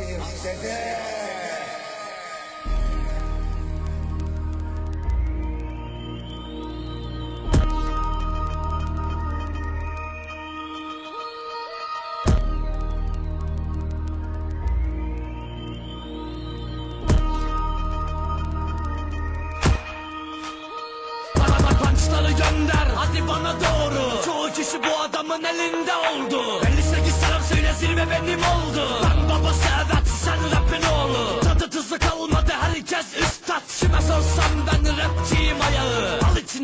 Aktif dede. Punchları gönder. Hadi bana doğru. Çoğu kişi bu adamın elinde oldu. 58 selam söyle zirve benim oldu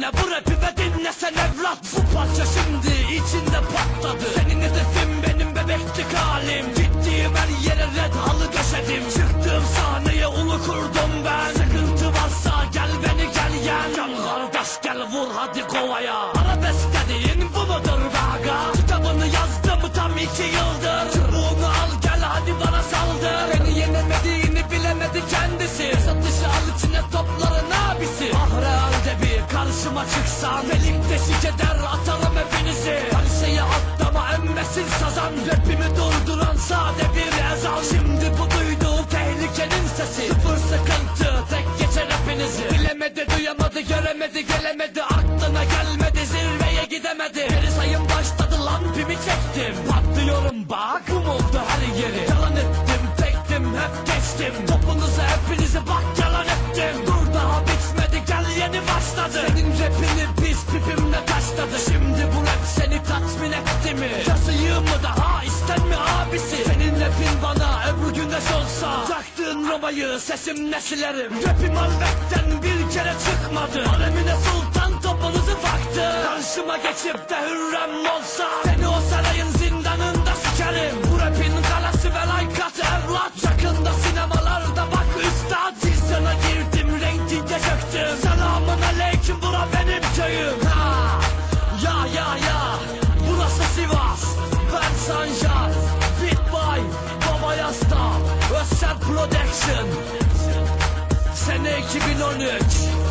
İçine bu rapi ve dinle sen evlat. Bu parça şimdi içinde patladı. Senin hedefin benim bebeklik halim. Gittiğim her yere red halı döşedim. Çıktığım sahneye ulu kurdum ben. Sıkıntı varsa gel beni gel yen. Gel kardeş gel vur hadi kovaya. Arabesk dediğin bu mudur be Kitabını yazdım tam iki yıldır bir karşıma çıksan Delik deşik eder atarım hepinizi. Her şeyi atlama emmesin sazan. Rapimi durduran sade bir ezan. Şimdi bu duyduğu tehlikenin sesi. Sıfır sıkıntı tek geçer hepinizi. Bilemedi duyamadı göremedi gelemedi. Aklına gelmedi zirveye gidemedi. Geri sayım başladı lan pimi çektim. Patlıyorum bak kum oldu her yeri mi? Yazıyım mı daha isten mi abisi? Senin rapin bana Ebru Güneş olsa Yaktığın Roma'yı sesimle silerim Rapim Alvek'ten bir kere çıkmadı. Alemine sultan topunuzu faktı Karşıma geçip de hürrem olsa. Seni o sarayın zindanında sikerim. Bu rapin kalası ve layıkatı evlat Yakında sinemalarda bak üstad. Vizyona girdim reytinge çöktüm. Selamun aleyküm bura benim köyüm Özsel Production Sene 2013